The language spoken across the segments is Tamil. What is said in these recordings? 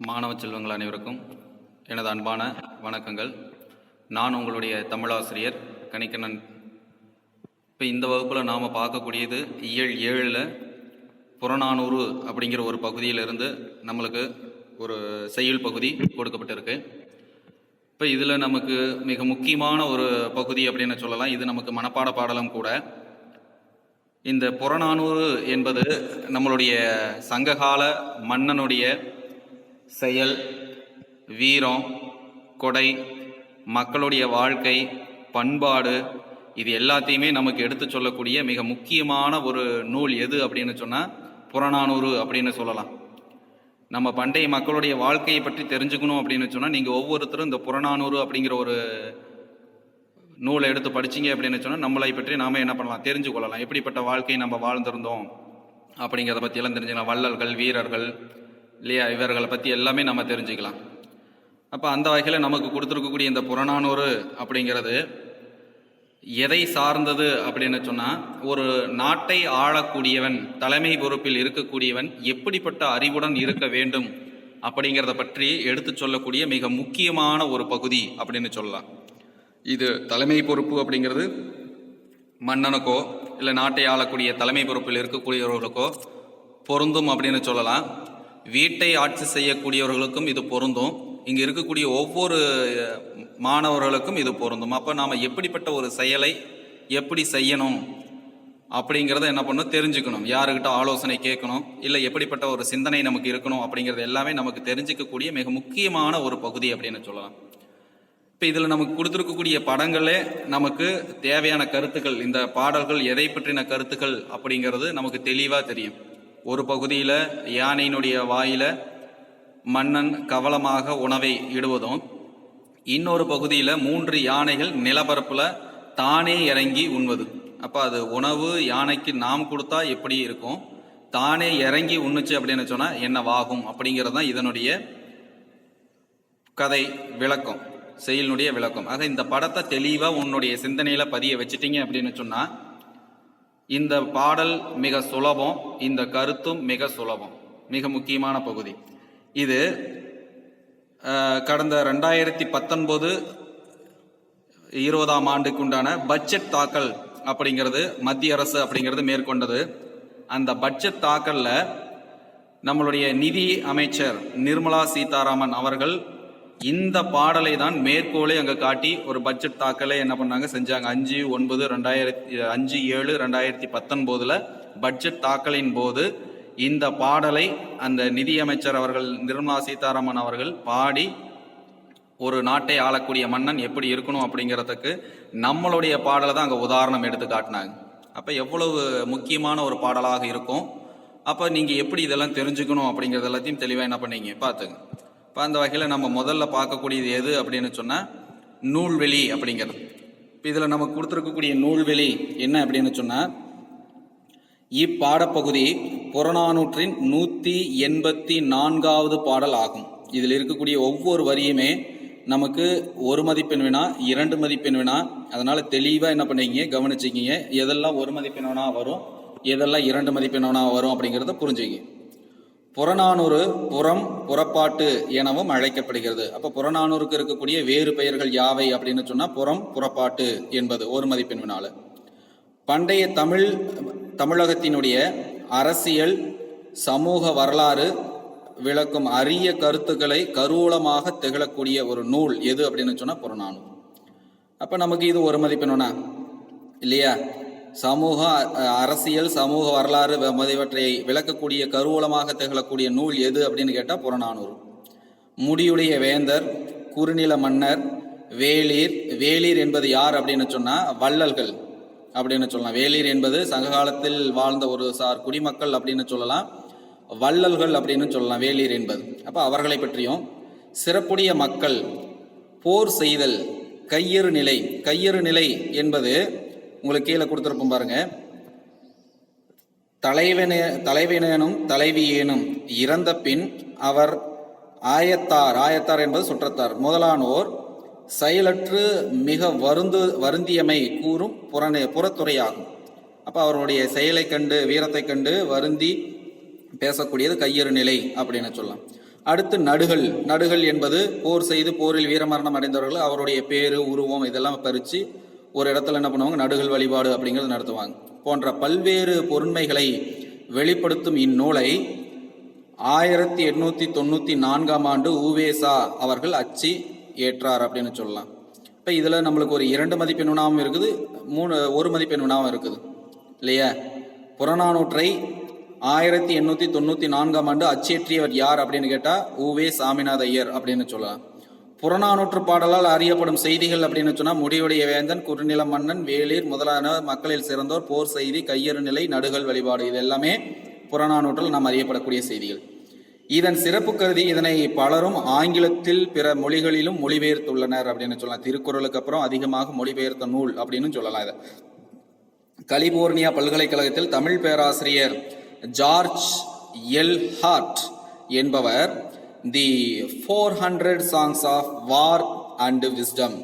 மாணவ செல்வங்கள் அனைவருக்கும் எனது அன்பான வணக்கங்கள். நான் உங்களுடைய தமிழாசிரியர் கணிக்கண்ணன் இப்போ இந்த வகுப்பில் நாம் பார்க்கக்கூடியது இயல் ஏழில் புறநானூறு அப்படிங்கிற ஒரு பகுதியிலிருந்து நம்மளுக்கு ஒரு செய்யுள் பகுதி கொடுக்கப்பட்டிருக்கு. இப்போ இதில் நமக்கு மிக முக்கியமான ஒரு பகுதி அப்படின்னு சொல்லலாம். இது நமக்கு மனப்பாட பாடலும் கூட. இந்த புறநானூறு என்பது நம்மளுடைய சங்ககால மன்னனுடைய செயல் வீரம் கொடை மக்களுடைய வாழ்க்கை பண்பாடு இது எல்லாத்தையுமே நமக்கு எடுத்து சொல்லக்கூடிய மிக முக்கியமான ஒரு நூல் எது அப்படின்னு சொன்னால் புறநானூறு அப்படின்னு சொல்லலாம். நம்ம பண்டைய மக்களுடைய வாழ்க்கையை பற்றி தெரிஞ்சுக்கணும் அப்படின்னு சொன்னால் நீங்கள் ஒவ்வொருத்தரும் இந்த புறநானூறு அப்படிங்கிற ஒரு நூலை எடுத்து படிச்சீங்க அப்படின்னு சொன்னால் நம்மளை பற்றி நாம என்ன பண்ணலாம் தெரிஞ்சு கொள்ளலாம். எப்படிப்பட்ட வாழ்க்கை நம்ம வாழ்ந்திருந்தோம் அப்படிங்கிறத பற்றியெல்லாம் தெரிஞ்சுக்கலாம். வள்ளல்கள் வீரர்கள் இல்லையா? இவர்களை பற்றி எல்லாமே நம்ம தெரிஞ்சுக்கலாம். அப்போ அந்த வகையில் நமக்கு கொடுத்துருக்கக்கூடிய இந்த புறநானூறு அப்படிங்கிறது எதை சார்ந்தது அப்படின்னு சொன்னால் ஒரு நாட்டை ஆளக்கூடியவன் தலைமை பொறுப்பில் இருக்கக்கூடியவன் எப்படிப்பட்ட அறிவுடன் இருக்க வேண்டும் அப்படிங்கிறத பற்றி எடுத்து சொல்லக்கூடிய மிக முக்கியமான ஒரு பகுதி அப்படின்னு சொல்லலாம். இது தலைமை பொறுப்பு அப்படிங்கிறது மன்னனுக்கோ இல்லை நாட்டை ஆளக்கூடிய தலைமை பொறுப்பில் இருக்கக்கூடியவர்களுக்கோ பொருந்தும் அப்படின்னு சொல்லலாம். வீட்டை ஆட்சி செய்யக்கூடியவர்களுக்கும் இது பொருந்தும். இங்கே இருக்கக்கூடிய ஒவ்வொரு மாணவர்களுக்கும் இது பொருந்தும். அப்போ நாம் எப்படிப்பட்ட ஒரு செயலை எப்படி செய்யணும் அப்படிங்கிறத என்ன பண்ணணும் தெரிஞ்சுக்கணும். யாருக்கிட்ட ஆலோசனை கேட்கணும் இல்லை எப்படிப்பட்ட ஒரு சிந்தனை நமக்கு இருக்கணும் அப்படிங்கிறது எல்லாமே நமக்கு தெரிஞ்சுக்கக்கூடிய மிக முக்கியமான ஒரு பகுதி அப்படின்னு சொல்லலாம். இப்போ இதில் நமக்கு கொடுத்துருக்கக்கூடிய படங்களே நமக்கு தேவையான கருத்துக்கள் இந்த பாடல்கள் எதை பற்றின கருத்துக்கள் அப்படிங்கிறது நமக்கு தெளிவாக தெரியும். ஒரு பகுதியில் யானையினுடைய வாயில் மன்னன் கவலமாக உணவை இடுவதும் இன்னொரு பகுதியில் மூன்று யானைகள் நிலப்பரப்பில் தானே இறங்கி உண்வது அப்போ அது உணவு யானைக்கு நாம் கொடுத்தா எப்படி இருக்கும்? தானே இறங்கி உண்ணுச்சு அப்படின்னு சொன்னால் என்னவாகும்? அப்படிங்கிறது தான் இதனுடைய கதை விளக்கம் செயலினுடைய விளக்கம். ஆக இந்த படத்தை தெளிவாக உன்னுடைய சிந்தனையில் பதிய வச்சிட்டீங்க அப்படின்னு சொன்னால் இந்த பாடல் மிக சுலபம் இந்த கருத்தும் மிக சுலபம். மிக முக்கியமான பகுதி. இது கடந்த ரெண்டாயிரத்தி பத்தொன்பது இருபதாம் ஆண்டுக்குண்டான பட்ஜெட் தாக்கல் அப்படிங்கிறது மத்திய அரசு அப்படிங்கிறது மேற்கொண்டது. அந்த பட்ஜெட் தாக்கல்ல நம்மளுடைய நிதி அமைச்சர் நிர்மலா சீதாராமன் அவர்கள் இந்த பாடலை தான் மேற்கோளை அங்கே காட்டி ஒரு பட்ஜெட் தாக்கலை என்ன பண்ணாங்க? செஞ்சாங்க. அஞ்சு ஒன்பது ரெண்டாயிரத்தி அஞ்சு ஏழு ரெண்டாயிரத்தி பத்தொன்பதுல பட்ஜெட் தாக்கலின் போது இந்த பாடலை அந்த நிதியமைச்சர் அவர்கள் நிர்மலா சீதாராமன் அவர்கள் பாடி ஒரு நாட்டை ஆளக்கூடிய மன்னன் எப்படி இருக்கணும் அப்படிங்கிறதுக்கு நம்மளுடைய பாடலை தான் அங்கே உதாரணம் எடுத்து காட்டினாங்க. அப்போ எவ்வளவு முக்கியமான ஒரு பாடலாக இருக்கும்? அப்போ நீங்கள் எப்படி இதெல்லாம் தெரிஞ்சுக்கணும் அப்படிங்கிறது எல்லாத்தையும் தெளிவாக என்ன பண்ணீங்க? பார்த்துங்க. இப்போ அந்த வகையில் நம்ம முதல்ல பார்க்கக்கூடியது எது அப்படின்னு சொன்னால் நூல்வெளி அப்படிங்கிறது. இப்போ இதில் நமக்கு கொடுத்துருக்கக்கூடிய நூல்வெளி என்ன அப்படின்னு சொன்னால் இப்பாடப்பகுதி புறநானூற்றின் நூற்றி எண்பத்தி நான்காவது பாடல் ஆகும். இதில் இருக்கக்கூடிய ஒவ்வொரு வரியுமே நமக்கு ஒரு மதிப்பெண் வினா இரண்டு மதிப்பெண் வினா அதனால் தெளிவாக என்ன பண்ணுவீங்க கவனிச்சிக்கிங்க. எதெல்லாம் ஒரு மதிப்பெண் வினா வரும் எதெல்லாம் இரண்டு மதிப்பெண் வினா வரும் அப்படிங்கிறத புரிஞ்சுக்கிங்க. புறநானூறு புறம் புறப்பாட்டு எனவும் அழைக்கப்படுகிறது. அப்ப புறநானூறுக்கு இருக்கக்கூடிய வேறு பெயர்கள் யாவை அப்படின்னு சொன்னா புறம் புறப்பாட்டு என்பது ஒரு மதிப்பெண் வினால பண்டைய தமிழ் தமிழகத்தினுடைய அரசியல் சமூக வரலாறு விளக்கும் அரிய கருத்துக்களை கருவூலமாக திகழக்கூடிய ஒரு நூல் எது அப்படின்னு சொன்னா புறநானூறு. அப்ப நமக்கு இது ஒரு மதிப்பெண்ணா இல்லையா? சமூக அ, அரசியல் சமூக வரலாறு முதலியவற்றை விளக்கக்கூடிய கருவூலமாக திகழக்கூடிய நூல் எது அப்படின்னு கேட்டால் புறநானூறு. முடியுடைய வேந்தர் குறுநில மன்னர் வேளிர் வேளிர் என்பது யார் அப்படின்னு சொன்னால் வள்ளல்கள் அப்படின்னு சொல்லலாம். வேளிர் என்பது சங்ககாலத்தில் வாழ்ந்த ஒரு சார் குடிமக்கள் அப்படின்னு சொல்லலாம். வள்ளல்கள் அப்படின்னு சொல்லலாம் வேளிர் என்பது. அப்போ அவர்களை பற்றியும் சிறப்புடைய மக்கள் போர் செய்தல் கையறு நிலை கையறு நிலை என்பது உங்களுக்கு கீழே கொடுத்துருப்போம் பாருங்க. தலைவனே தலைவனேனும் தலைவியேனும் இறந்த பின் அவர் ஆயத்தார். ஆயத்தார் என்பது சுற்றத்தார். முதலானோர் செயலற்று மிக வருந்து வருந்தியமை கூறும் புறநே புறத்துறையாகும். அப்ப அவருடைய செயலை கண்டு வீரத்தை கண்டு வருந்தி பேசக்கூடியது கையறு நிலை அப்படின்னு சொல்லலாம். அடுத்து நடுகள். நடுகள் என்பது போர் செய்து போரில் வீரமரணம் அடைந்தவர்கள் அவருடைய பேரு உருவம் இதெல்லாம் பறித்து ஒரு இடத்துல என்ன பண்ணுவாங்க? நடுகள் வழிபாடு அப்படிங்கிறது நடத்துவாங்க. போன்ற பல்வேறு பொருண்மைகளை வெளிப்படுத்தும் இந்நூலை ஆயிரத்தி எட்நூத்தி தொண்ணூத்தி நான்காம் ஆண்டு ஊவேசா அவர்கள் அச்சு ஏற்றார் அப்படின்னு சொல்லலாம். இப்போ இதில் நம்மளுக்கு ஒரு இரண்டு மதிப்பெண் வினாவும் இருக்குது மூணு ஒரு மதிப்பெண் வினாவும் இருக்குது. இல்லையா? புறநானூற்றை ஆயிரத்தி எண்ணூற்றி தொண்ணூற்றி நான்காம் ஆண்டு அச்சேற்றியவர் யார் அப்படின்னு கேட்டால் ஊவே சாமிநாத ஐயர் அப்படின்னு சொல்லலாம். புறநானூற்று பாடலால் அறியப்படும் செய்திகள் அப்படின்னு சொன்னால் முடிவுடைய வேந்தன் குறுநில மன்னன் வேளிர் முதலான மக்களில் சிறந்தோர் போர் செய்தி கையறு நிலை நடுகள் வழிபாடு இது எல்லாமே புறநானூற்றில் நாம் அறியப்படக்கூடிய செய்திகள். இதன் சிறப்பு கருதி இதனை பலரும் ஆங்கிலத்தில் பிற மொழிகளிலும் மொழிபெயர்த்துள்ளனர் அப்படின்னு சொல்லலாம். திருக்குறளுக்கு அப்புறம் அதிகமாக மொழிபெயர்த்த நூல் அப்படின்னு சொல்லலாம் இதை. கலிபோர்னியா பல்கலைக்கழகத்தில் தமிழ் பேராசிரியர் ஜார்ஜ் எல் ஹார்ட் என்பவர் the four hundred songs of war and wisdom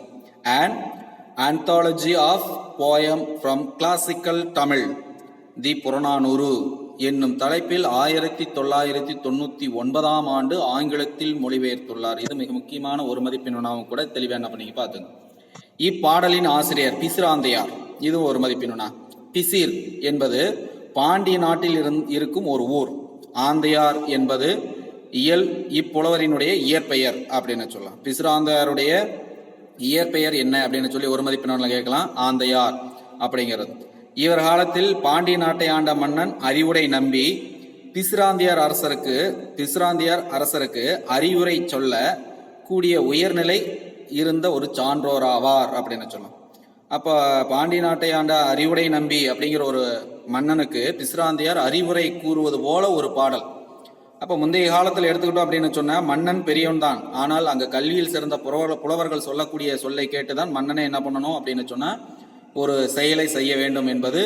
and anthology of poem from classical Tamil the Purananuru என்னும் தலைப்பில் ஆயிரத்தி தொள்ளாயிரத்தி தொண்ணூத்தி ஒன்பதாம் ஆண்டு ஆங்கிலத்தில் மொழிபெயர்த்துள்ளார். இது மிக முக்கியமான ஒரு மதிப்பெண் வினாவும் கூட தெளிவா என்ன பண்ணி பாத்துங்க. இப்பாடலின் ஆசிரியர் பிசிராந்தையார் இதுவும் ஒரு மதிப்பெண் பிசிர் என்பது பாண்டிய நாட்டில் இருந் இருக்கும் ஒரு ஊர். ஆந்தையார் என்பது இயல் இப்புலவரினுடைய இயற்பெயர் அப்படின்னு சொல்லலாம். பிசுராந்தையாருடைய இயற்பெயர் என்ன அப்படின்னு சொல்லி ஒரு மதிப்பெண்ணில் கேட்கலாம். ஆந்தையார் அப்படிங்கிறது. இவர் காலத்தில் பாண்டிய நாட்டை ஆண்ட மன்னன் அறிவுரை நம்பி பிசுராந்தியார் அரசருக்கு பிசுராந்தியார் அரசருக்கு அறிவுரை சொல்ல கூடிய உயர்நிலை இருந்த ஒரு சான்றோராவார் அப்படின்னு சொல்லலாம். அப்போ பாண்டிய நாட்டை ஆண்ட அறிவுரை நம்பி அப்படிங்கிற ஒரு மன்னனுக்கு பிசுராந்தியார் அறிவுரை கூறுவது போல ஒரு பாடல். அப்போ முந்தைய காலத்தில் எடுத்துக்கிட்டோம் அப்படின்னு சொன்னால் மன்னன் பெரியவன் தான். ஆனால் அங்கே கல்வியில் சிறந்த புலவர் புலவர்கள் சொல்லக்கூடிய சொல்லை கேட்டு தான் மன்னனை என்ன பண்ணணும் அப்படின்னு சொன்னால் ஒரு செயலை செய்ய வேண்டும் என்பது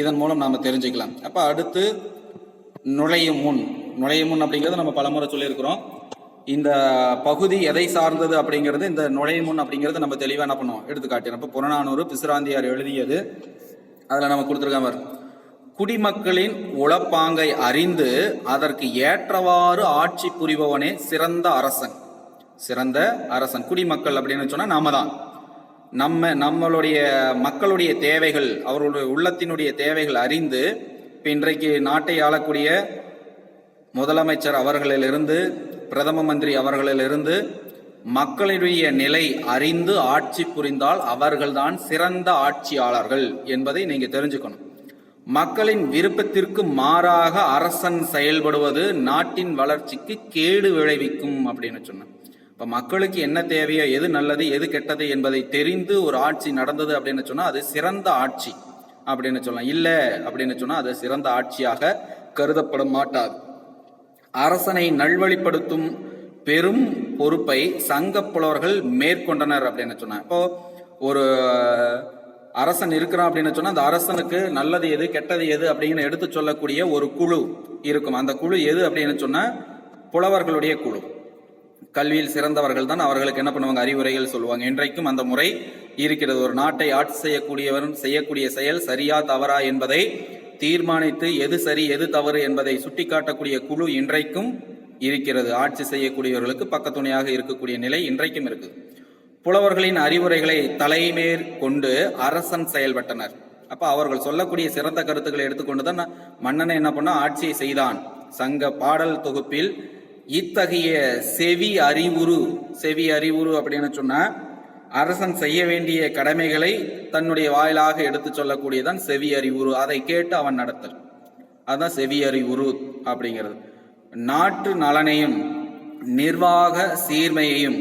இதன் மூலம் நாம் தெரிஞ்சுக்கலாம். அப்போ அடுத்து நுழையும் முன். நுழையும் முன் அப்படிங்கிறது நம்ம பலமுறை சொல்லியிருக்கிறோம். இந்த பகுதி எதை சார்ந்தது அப்படிங்கிறது இந்த நுழையும் முன் அப்படிங்கிறது நம்ம தெளிவாக என்ன பண்ணுவோம்? எடுத்துக்காட்டு. அப்போ புறநானூறு பிசுராந்தியார் எழுதியது அதில் நம்ம கொடுத்துருக்காம குடிமக்களின் உளப்பாங்கை அறிந்து அதற்கு ஏற்றவாறு ஆட்சி புரிபவனே சிறந்த அரசன். சிறந்த அரசன். குடிமக்கள் அப்படின்னு சொன்னா நாம தான் நம்ம நம்மளுடைய மக்களுடைய தேவைகள் அவர்களுடைய உள்ளத்தினுடைய தேவைகள் அறிந்து இப்ப இன்றைக்கு நாட்டை ஆளக்கூடிய முதலமைச்சர் அவர்களிலிருந்து பிரதம மந்திரி அவர்களிலிருந்து மக்களுடைய நிலை அறிந்து ஆட்சி புரிந்தால் அவர்கள்தான் சிறந்த ஆட்சியாளர்கள் என்பதை நீங்க தெரிஞ்சுக்கணும். மக்களின் விருப்பத்திற்கு மாறாக அரசன் செயல்படுவது நாட்டின் வளர்ச்சிக்கு கேடு விளைவிக்கும் அப்படின்னு சொன்னேன் இப்போ மக்களுக்கு என்ன தேவையோ எது நல்லது எது கெட்டது என்பதை தெரிந்து ஒரு ஆட்சி நடந்தது அப்படின்னு சொன்னால் அது சிறந்த ஆட்சி அப்படின்னு சொல்லலாம். இல்லை அப்படின்னு சொன்னால் அது சிறந்த ஆட்சியாக கருதப்பட மாட்டாது. அரசனை நல்வழிப்படுத்தும் பெரும் பொறுப்பை சங்க புலவர்கள் மேற்கொண்டனர் அப்படின்னு சொன்னாங்க. இப்போ ஒரு அரசன் இருக்கிறான் அப்படின்னு சொன்னா அந்த அரசனுக்கு நல்லது எது கெட்டது எது அப்படின்னு எடுத்து சொல்லக்கூடிய ஒரு குழு இருக்கும். அந்த குழு எது அப்படின்னு சொன்னா புலவர்களுடைய குழு. கல்வியில் சிறந்தவர்கள் தான் அவர்களுக்கு என்ன பண்ணுவாங்க? அறிவுரைகள் சொல்லுவாங்க. இன்றைக்கும் அந்த முறை இருக்கிறது. ஒரு நாட்டை ஆட்சி செய்யக்கூடியவர் செய்யக்கூடிய செயல் சரியா தவறா என்பதை தீர்மானித்து எது சரி எது தவறு என்பதை சுட்டிக்காட்டக்கூடிய குழு இன்றைக்கும் இருக்கிறது. ஆட்சி செய்யக்கூடியவர்களுக்கு பக்கத்துணையாக இருக்கக்கூடிய நிலை இன்றைக்கும் இருக்குது. புலவர்களின் அறிவுரைகளை தலைமேற் கொண்டு அரசன் செயல்பட்டனர். அப்ப அவர்கள் சொல்லக்கூடிய சிறந்த கருத்துக்களை எடுத்துக்கொண்டு தான் மன்னனை என்ன பண்ணா ஆட்சியை செய்தான். சங்க பாடல் தொகுப்பில் இத்தகைய செவி அறிவுரு செவி அறிவுரு அப்படின்னு சொன்னா அரசன் செய்ய வேண்டிய கடமைகளை தன்னுடைய வாயிலாக எடுத்து சொல்லக்கூடியதான் செவி அறிவுரு அதை கேட்டு அவன் நடத்தல். அதுதான் செவி அறிவுரு அப்படிங்கிறது. நாட்டு நலனையும் நிர்வாக சீர்மையையும்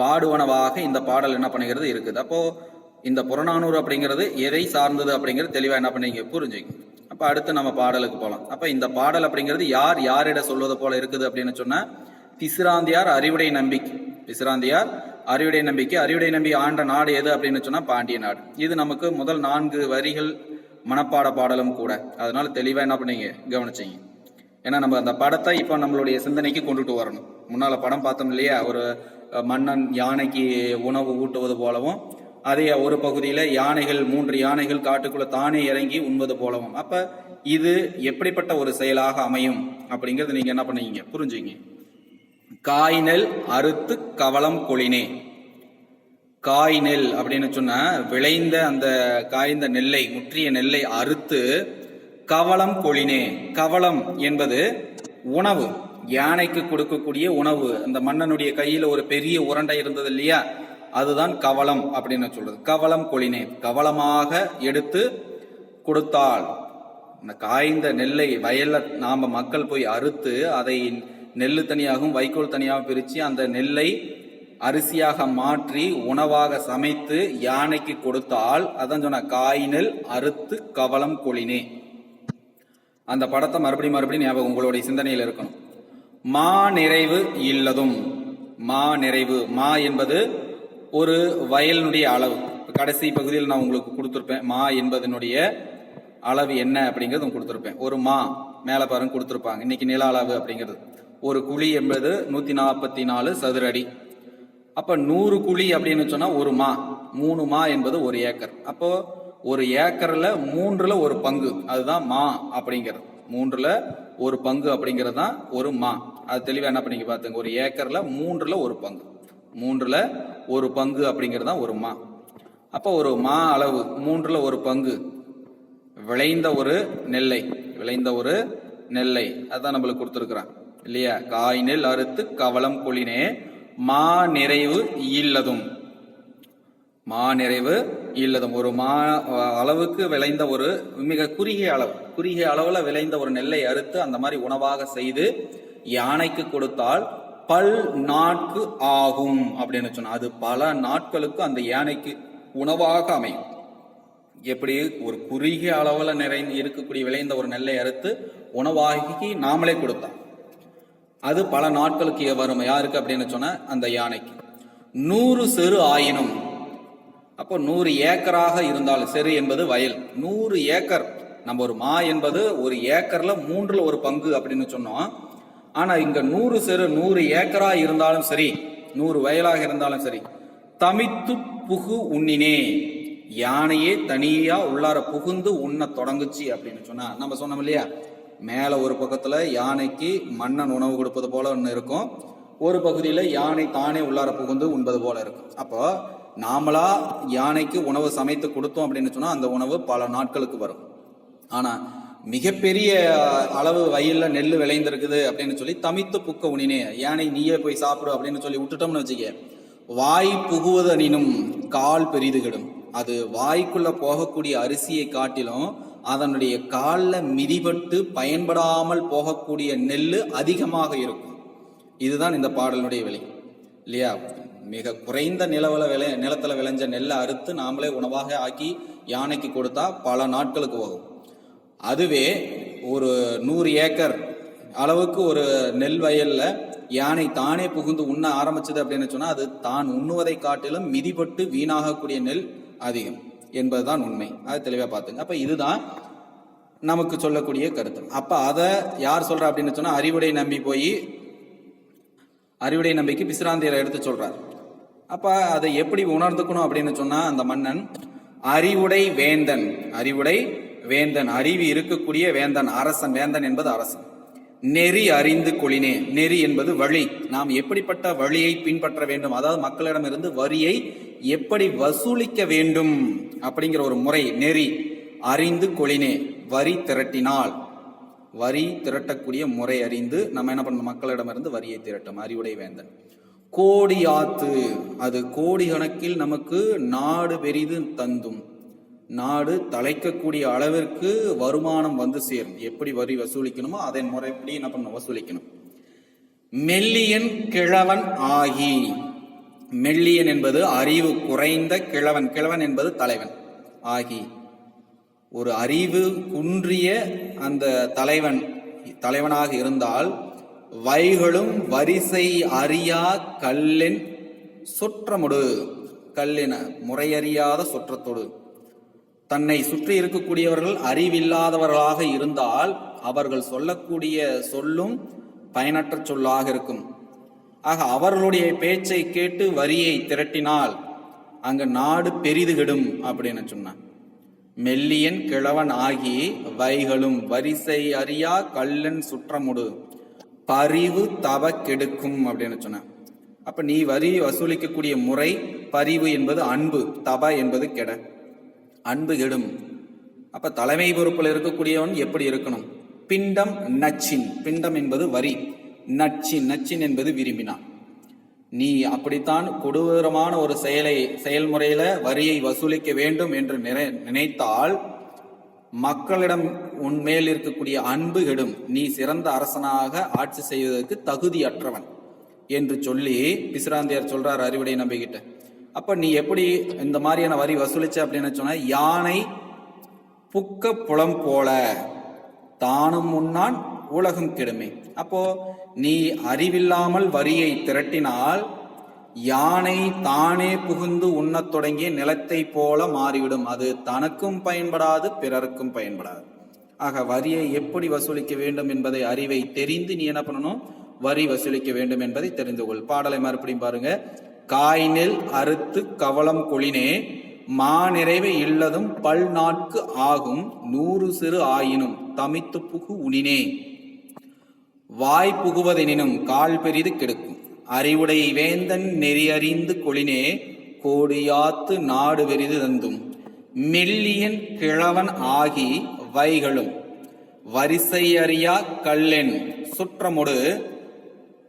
பாடுவனவாக இந்த பாடல் என்ன பண்ணுகிறது இருக்குது. அப்போ இந்த புறநானூறு அப்படிங்கிறது எதை சார்ந்தது அப்படிங்கிறது தெளிவாக என்ன பண்ணீங்க? புரிஞ்சுங்க. அப்போ அடுத்து நம்ம பாடலுக்கு போகலாம் அப்போ இந்த பாடல் அப்படிங்கிறது யார் யாரிட சொல்வது போல இருக்குது அப்படின்னு சொன்னால் பிசிராந்தியார் அறிவுடை நம்பிக்கை. பிசிராந்தியார் அறிவுடை நம்பிக்கை. அறிவுடை நம்பி ஆண்ட நாடு எது அப்படின்னு சொன்னால் பாண்டிய நாடு. இது நமக்கு முதல் நான்கு வரிகள் மனப்பாட பாடலும் கூட. அதனால தெளிவாக என்ன பண்ணீங்க? கவனிச்சிங்க. ஏன்னா நம்ம அந்த படத்தை இப்போ நம்மளுடைய சிந்தனைக்கு கொண்டுட்டு வரணும். முன்னால படம் பார்த்தோம் இல்லையா? ஒரு மன்னன் யானைக்கு உணவு ஊட்டுவது போலவும் அதே ஒரு பகுதியில் யானைகள் மூன்று யானைகள் காட்டுக்குள்ள தானே இறங்கி உண்பது போலவும். அப்ப இது எப்படிப்பட்ட ஒரு செயலாக அமையும் அப்படிங்கிறது நீங்க என்ன பண்ணுவீங்க புரிஞ்சுங்க. காய் நெல் அறுத்து கவலம் கொளினே. காய் நெல் அப்படின்னு சொன்னா விளைந்த அந்த காய்ந்த நெல்லை முற்றிய நெல்லை அறுத்து கவலம் கொளினே. கவலம் என்பது உணவு. யானைக்கு கொடுக்கக்கூடிய உணவு. அந்த மன்னனுடைய கையில ஒரு பெரிய உரண்டை இருந்தது இல்லையா? அதுதான் கவலம் அப்படின்னு சொல்றது. கவலம் கொளினே. கவலமாக எடுத்து கொடுத்தால் இந்த காய்ந்த நெல்லை வயல்ல நாம மக்கள் போய் அறுத்து அதை நெல்லு தனியாகவும் வைக்கோல் தனியாகவும் பிரித்து அந்த நெல்லை அரிசியாக மாற்றி உணவாக சமைத்து யானைக்கு கொடுத்தால் அதான் சொன்ன காய் நெல் அறுத்து கவலம் கொளினே. அந்த படத்தை மறுபடியும் மறுபடியும் ஞாபகம் உங்களுடைய சிந்தனையில் இருக்கணும். மா நிறைவு இல்லதும். மா நிறைவு மா என்பது ஒரு வயலினுடைய அளவு. கடைசி பகுதியில் நான் உங்களுக்கு கொடுத்துருப்பேன். மா என்பதனுடைய அளவு என்ன அப்படிங்கிறது கொடுத்துருப்பேன். ஒரு மா மேலே பாருங்க கொடுத்துருப்பாங்க. இன்னைக்கு நில அளவு அப்படிங்கிறது. ஒரு குழி என்பது நூத்தி நாற்பத்தி நாலு சதுர அடி அப்ப நூறு குழி அப்படின்னு சொன்னா ஒரு மா. மூணு மா என்பது ஒரு ஏக்கர். அப்போ ஒரு ஏக்கர்ல மூன்றுல ஒரு பங்கு. அதுதான் மா அப்படிங்கிறது. மூன்றுல ஒரு பங்கு அப்படிங்கிறது தான் ஒரு மா. அது தெளிவாக என்ன பண்ணிக்க பார்த்துங்க ஒரு ஏக்கரில் மூன்றில் ஒரு பங்கு. மூன்றில் ஒரு பங்கு அப்படிங்கிறது தான் ஒரு மா. அப்போ ஒரு மா அளவு மூன்றில் ஒரு பங்கு. விளைந்த ஒரு நெல்லை விளைந்த ஒரு நெல்லை. அதான் நம்மளுக்கு கொடுத்துருக்குறான் இல்லையா? காய் நெல் அறுத்து கவலம் கொளினே மா நிறைவு இல்லதும். மா நிறைவு இல்லதும். ஒரு மா அளவுக்கு விளைந்த ஒரு மிக குறுகிய அளவு. குறுகிய அளவுல விளைந்த ஒரு நெல்லை அறுத்து அந்த மாதிரி உணவாக செய்து யானைக்கு கொடுத்தால் பல் நாட்கு ஆகும் அப்படின்னு சொன்னா அது பல நாட்களுக்கு அந்த யானைக்கு உணவாக அமையும். எப்படி? ஒரு குறுகிய அளவில் நிறைந்து இருக்கக்கூடிய விளைந்த ஒரு நெல்லை அறுத்து உணவாகி நாமளே கொடுத்தோம் அது பல நாட்களுக்கு வரும் யாருக்கு அப்படின்னு சொன்னா அந்த யானைக்கு. நூறு செரு ஆயினும் அப்போ நூறு ஏக்கராக இருந்தாலும் செரு என்பது வயல். நூறு ஏக்கர். நம்ம ஒரு மா என்பது ஒரு ஏக்கர்ல மூன்றுல ஒரு பங்கு அப்படின்னு சொன்னோம். ஆனா இங்க நூறு சிறு நூறு ஏக்கரா இருந்தாலும் சரி நூறு வயலாக இருந்தாலும் சரி தமித்து புகு உண்ணினே யானையே தனியா உள்ளார புகுந்து உண்ண தொடங்குச்சு அப்படின்னு சொன்னா நம்ம சொன்னோம் இல்லையா? மேல ஒரு பக்கத்துல யானைக்கு மன்னன் உணவு கொடுப்பது போல ஒன்று இருக்கும் ஒரு பகுதியில யானை தானே உள்ளார புகுந்து உண்பது போல இருக்கும். அப்போ நாமளா யானைக்கு உணவு சமைத்து கொடுத்தோம் அப்படின்னு சொன்னா அந்த உணவு பல நாட்களுக்கு வரும். ஆனா மிகப்பெரிய அளவு வயல்ல நெல் விளைந்திருக்குது அப்படின்னு சொல்லி தமித்து புக்க உனினே யானை நீயே போய் சாப்பிடு அப்படின்னு சொல்லி விட்டுட்டோம்னு வச்சுக்க. வாய் புகுவதனினும் கால் பெரிதுகிடும். அது வாய்க்குள்ள போகக்கூடிய அரிசியை காட்டிலும் அதனுடைய காலில் மிதிபட்டு பயன்படாமல் போகக்கூடிய நெல் அதிகமாக இருக்கும். இதுதான் இந்த பாடலுடைய விலை இல்லையா? மிக குறைந்த நிலவில் விளை நிலத்தில் விளைஞ்ச நெல்லை அறுத்து நாமளே உணவாக ஆக்கி யானைக்கு கொடுத்தா பல நாட்களுக்கு போகும். அதுவே ஒரு நூறு ஏக்கர் அளவுக்கு ஒரு நெல் வயல்ல யானை தானே புகுந்து உண்ண ஆரம்பிச்சது அப்படின்னு சொன்னா அது தான் உண்ணுவதை காட்டிலும் மிதிபட்டு வீணாகக்கூடிய நெல் அதிகம் என்பதுதான் உண்மை. அது தெளிவாக பார்த்துங்க. அப்ப இதுதான் நமக்கு சொல்லக்கூடிய கருத்து. அப்ப அதை யார் சொல்றா அப்படின்னு சொன்னா அறிவுடை நம்பி போய் அறிவுடை நம்பிக்கை பிசிராந்தியரை எடுத்து சொல்றார். அப்ப அதை எப்படி உணர்ந்துக்கணும் அப்படின்னு சொன்னா அந்த மன்னன் அறிவுடை வேந்தன். அறிவுடை வேந்தன் அறிவு இருக்கக்கூடிய வேந்தன் அரசன் வேந்தன் என்பது அரசன். நெறி அறிந்து கொளினே நெறி என்பது வழி. நாம் எப்படிப்பட்ட வழியை பின்பற்ற வேண்டும்? அதாவது மக்களிடமிருந்து வரியை எப்படி வசூலிக்க வேண்டும்? அப்படிங்கிற ஒரு முறை நெறி அறிந்து கொளினே வரி திரட்டினால். வரி திரட்டக்கூடிய முறை அறிந்து நம்ம என்ன பண்ணணும்? மக்களிடமிருந்து வரியை திரட்டும் அறிவுடை வேந்தன். கோடி ஆத்து. அது கோடி கணக்கில் நமக்கு நாடு பெரிது தந்தும். நாடு தலைக்கக்கூடிய அளவிற்கு வருமானம் வந்து சேரும் எப்படி வரி வசூலிக்கணுமோ அதன் முறைப்படி என்ன பண்ணணும்? வசூலிக்கணும். மெல்லியன் கிழவன் ஆகி. மெல்லியன் என்பது அறிவு குறைந்த கிழவன். கிழவன் என்பது தலைவன் ஆகி. ஒரு அறிவு குன்றிய அந்த தலைவன் தலைவனாக இருந்தால் வைகளும் வரிசை அறியா கல்லின் சுற்றமுடு. கல்லின முறையறியாத சுற்றத்தொடு. தன்னை சுற்றி இருக்கக்கூடியவர்கள் அறிவில்லாதவர்களாக இருந்தால் அவர்கள் சொல்லக்கூடிய சொல்லும் பயனற்ற சொல்லாக இருக்கும். ஆக அவர்களுடைய பேச்சை கேட்டு வரியை திரட்டினால் அங்கு நாடு பெரிதுகிடும் அப்படின்னு சொன்னான். மெல்லியன் கிழவன் ஆகி வைகளும் வரிசை அறியா கல்லன் சுற்றமுடு பரிவு தவ கெடுக்கும் அப்படின்னு சொன்னேன். அப்ப நீ வரி வசூலிக்கக்கூடிய முறை பரிவு என்பது அன்பு தப என்பது கெட. அன்பு கெடும். அப்ப தலைமை பொறுப்பில் இருக்கக்கூடியவன் எப்படி இருக்கணும்? பிண்டம் நச்சின். பிண்டம் என்பது வரி. நச்சின் நச்சின் என்பது விரும்பினான் நீ அப்படித்தான் கொடூரமான ஒரு செயலை செயல்முறையில வரியை வசூலிக்க வேண்டும் என்று நினை- நினைத்தால் மக்களிடம் உன் மேல் இருக்கக்கூடிய அன்பு கெடும். நீ சிறந்த அரசனாக ஆட்சி செய்வதற்கு தகுதியற்றவன் என்று சொல்லி பிசிராந்தியார் சொல்றார் அறிவுடை நம்பிக்கிட்ட. அப்ப நீ எப்படி இந்த மாதிரியான வரி வசூலிச்ச அப்படின்னு சொன்ன யானை புக்க புலம் போல தானும் முன்னான் உலகம் கெடுமை. அப்போ நீ அறிவில்லாமல் வரியை திரட்டினால் யானை தானே புகுந்து உண்ணத் தொடங்கிய நிலத்தை போல மாறிவிடும். அது தனக்கும் பயன்படாது பிறருக்கும் பயன்படாது. ஆக வரியை எப்படி வசூலிக்க வேண்டும் என்பதை அறிவை தெரிந்து நீ என்ன பண்ணணும்? வரி வசூலிக்க வேண்டும் என்பதை தெரிந்து கொள். பாடலை மறுபடியும் பாருங்க. காய் அறுத்து கவலம் கொளினே மாநிறைவை இல்லதும் பல் நாட்கு ஆகும் நூறு சிறு ஆயினும் தமித்து புகு உனினே. வாய் புகுவதெனினும் கால் பெரிது கெடுக்கும். அறிவுடை வேந்தன் நெறியறிந்து கொளினே கோடியாத்து நாடு வெரிது தந்தும். மெல்லியன் கிழவன் ஆகி வைகளும் வரிசையறியா கல்லென் சுற்றமொடு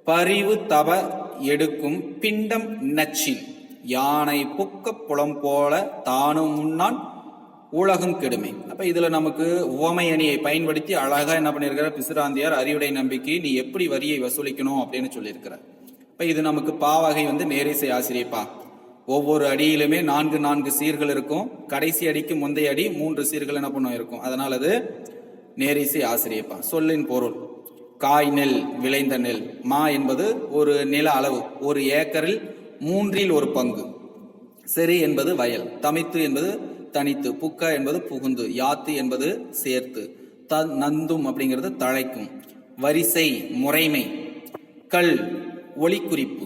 பரிவு தவ எடுக்கும் பிண்டம் நச்சின் யானை புக்க புலம் போல தானும் முன்னான் உலகம் கெடுமை. அப்ப இதுல நமக்கு உவமை அணியை பயன்படுத்தி அழகா என்ன பண்ணிருக்கிற பிசுராந்தியார் அறிவுடை நம்பிக்கை நீ எப்படி வரியை வசூலிக்கணும்? அப்படின்னு சொல்லியிருக்கிறார். இப்ப இது நமக்கு பாவகை வந்து நேரிசை ஆசிரியப்பா. ஒவ்வொரு அடியிலுமே நான்கு நான்கு சீர்கள் இருக்கும். கடைசி அடிக்கு முந்தைய அடி மூன்று சீர்கள் என்ன பண்ணும் இருக்கும். அதனால அது நேரிசை ஆசிரியப்பா. சொல்லின் பொருள். காய் நெல் விளைந்த நெல். மா என்பது ஒரு நில அளவு. ஒரு ஏக்கரில் மூன்றில் ஒரு பங்கு. செரி என்பது வயல். தமித்து என்பது தனித்து. புக்க என்பது புகுந்து. யாத்து என்பது சேர்த்து. த நந்தும் அப்படிங்கிறது தழைக்கும். வரிசை முறைமை. கல் ஒளிக்குறிப்பு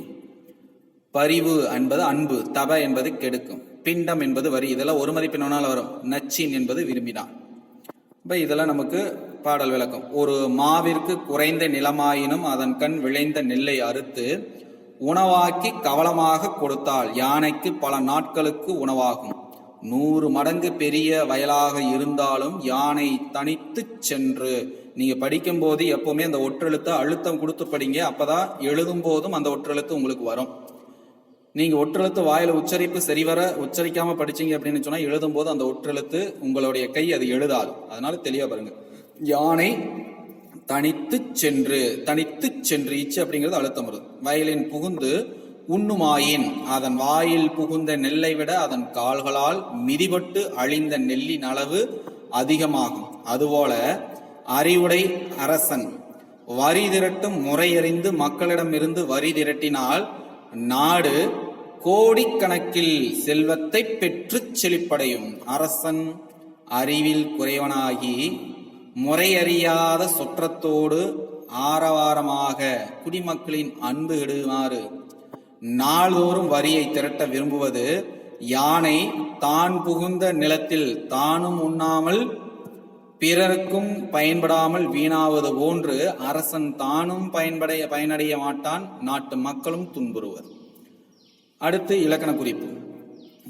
பரிவு என்பது அன்பு. தப என்பது கெடுக்கும். பிண்டம் என்பது வரி. இதெல்லாம் ஒரு மதிப்பினால் வரும். நச்சின் என்பது விரும்பினான் இப்போ இதெல்லாம் நமக்கு பாடல் விளக்கம். ஒரு மாவிற்கு குறைந்த நிலமாயினும் அதன் கண் விளைந்த நெல்லை அறுத்து உணவாக்கி கவலமாக கொடுத்தால் யானைக்கு பல நாட்களுக்கு உணவாகும். நூறு மடங்கு பெரிய வயலாக இருந்தாலும் யானை தனித்துச் சென்று நீங்க படிக்கும் போது எப்பவுமே அந்த ஒற்றெழுத்தை அழுத்தம் கொடுத்து படிங்க அப்பதான் எழுதும் போதும் அந்த ஒற்றெழுத்து உங்களுக்கு வரும். நீங்க ஒற்றெழுத்து வாயில உச்சரிப்பு சரிவர உச்சரிக்காம படிச்சீங்க அப்படின்னு சொன்னா எழுதும் போது அந்த ஒற்றெழுத்து உங்களுடைய கை அது எழுதாது. அதனால தெளிவா பாருங்க. யானை தனித்து சென்று தனித்து சென்று இச்சு அப்படிங்கிறது அழுத்தம் வருது. வயலின் புகுந்து உண்ணுமாயின் அதன் வாயில் புகுந்த நெல்லை விட அதன் கால்களால் மிதிபட்டு அழிந்த நெல்லின் அளவு அதிகமாகும். அதுபோல அறிவுடை அரசன் வரி திரட்டும் முறையறிந்து மக்களிடமிருந்து வரி திரட்டினால் நாடு கோடிக்கணக்கில் செல்வத்தை பெற்றுச் செழிப்படையும். அரசன் அறிவில் குறைவனாகி முறையறியாத சொற்றத்தோடு ஆரவாரமாக குடிமக்களின் அன்பு இடுமாறு. நாள்தோறும் வரியை திரட்ட விரும்புவது யானை தான் புகுந்த நிலத்தில் தானும் உண்ணாமல் பிறருக்கும் பயன்படாமல் வீணாவது போன்று அரசன் தானும் பயன்படைய பயனடைய மாட்டான். நாட்டு மக்களும் துன்புறுவர். அடுத்து இலக்கண குறிப்பு.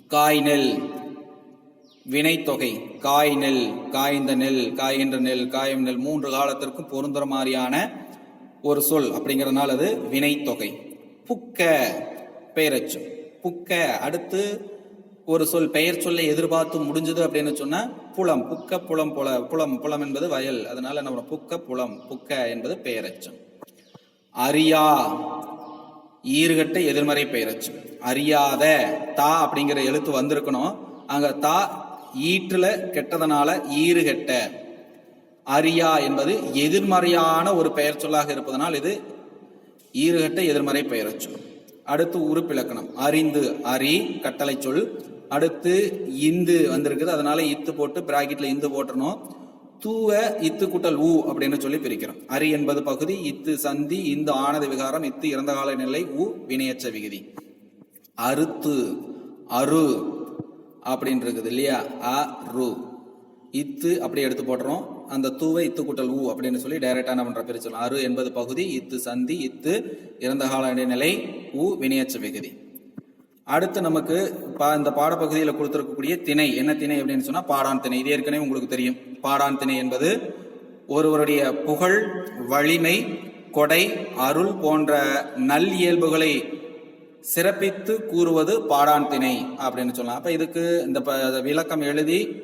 காய் நெல் வினைத்தொகை காய் நெல் காய்ந்த நெல் காய்கின்ற நெல் காயும் நெல் மூன்று காலத்திற்கும் பொருந்துற மாதிரியான ஒரு சொல் அப்படிங்கிறதுனால அது வினைத்தொகை. புக்க பெயரச்சு. புக்க அடுத்து ஒரு சொல் பெயர் சொல்லை எதிர்பார்த்து முடிஞ்சது அப்படின்னு சொன்னா புலம். புக்க புலம் புல புலம் புலம் என்பது வயல். அதனால நம்ம புக்க புலம் புக்க என்பது பெயரச்சம் அறியா ஈறுகட்ட எதிர்மறை பெயரச்சு. அறியாத தா அப்படிங்கிற எழுத்து வந்திருக்கணும். அங்க தா ஈற்றுல கெட்டதனால ஈறுகெட்ட அரியா என்பது எதிர்மறையான ஒரு பெயர் சொல்லாக இருப்பதனால் இது ஈறுகட்ட எதிர்மறை பெயரச்சொல் அடுத்து உறுப்பிலக்கணம் அறிந்து அரி கட்டளை சொல். அடுத்து இந்து வந்திருக்குது. அதனால இத்து போட்டு பிராக்கெட்ல இந்து போட்டணும் தூவ இத்து கூட்டல் ஊ அப்படின்னு சொல்லி பிரிக்கிறோம். அரி என்பது பகுதி இத்து சந்தி இந்து ஆனத விகாரம் இத்து இறந்த கால நிலை ஊ வினையச்ச விகுதி. அறுத்து அரு அப்படின்னு இருக்குது இல்லையா? அ ரு. இத்து அப்படி எடுத்து போடுறோம் அந்த தூவை இத்து கூட்டல் ஊ அப்படின்னு சொல்லி டைரக்டா என்ன பண்ற பிரிச்சல் அரு என்பது பகுதி இத்து சந்தி இத்து இறந்த கால இடைநிலை ஊ வினையச்ச விகுதி. அடுத்து நமக்கு பா- இந்த பாடப்பகுதியில் கொடுத்துருக்கக்கூடிய திணை. என்ன திணை அப்படின்னு சொன்னா பாடான் திணை. இது ஏற்கனவே உங்களுக்கு தெரியும். பாடான் திணை என்பது ஒருவருடைய புகழ் வலிமை கொடை அருள் போன்ற நல் இயல்புகளை சிறப்பித்து கூறுவது பாடான் திணை அப்படின்னு சொல்லலாம். அப்ப இதுக்கு இந்த ப- விளக்கம் எழுதி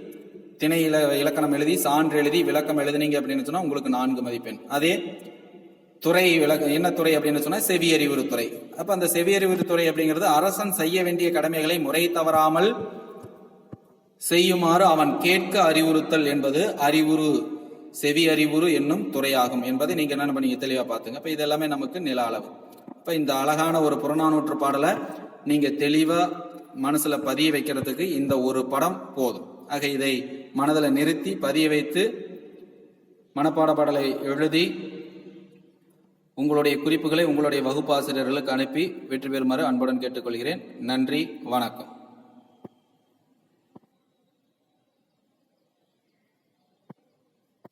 திணை இல இலக்கணம் எழுதி சான்று எழுதி விளக்கம் எழுதினீங்க அப்படின்னு சொன்னா உங்களுக்கு நான்கு மதிப்பெண். அதே துறை விளக்க என்ன துறை அப்படின்னு சொன்னா செவியறிவுறுத்துறை துறை. அப்ப அந்த செவியறிவுறுத்துறை அப்படிங்கிறது அரசன் செய்ய வேண்டிய கடமைகளை முறை தவறாமல் செய்யுமாறு அவன் கேட்க அறிவுறுத்தல் என்பது அறிவுறு செவி அறிவுறு என்னும் துறையாகும் என்பதை நீங்க என்ன பண்ணீங்க? தெளிவா பாத்துங்க அப்ப இது எல்லாமே நமக்கு நில அளவு. இப்போ இந்த அழகான ஒரு புறநானூற்று பாடலை நீங்கள் தெளிவாக மனசில் பதிய வைக்கிறதுக்கு இந்த ஒரு படம் போதும். ஆக இதை மனதில் நிறுத்தி பதிய வைத்து மனப்பாட பாடலை எழுதி உங்களுடைய குறிப்புகளை உங்களுடைய வகுப்பாசிரியர்களுக்கு அனுப்பி வெற்றி பெறுமாறு அன்புடன் கேட்டுக்கொள்கிறேன். நன்றி வணக்கம்.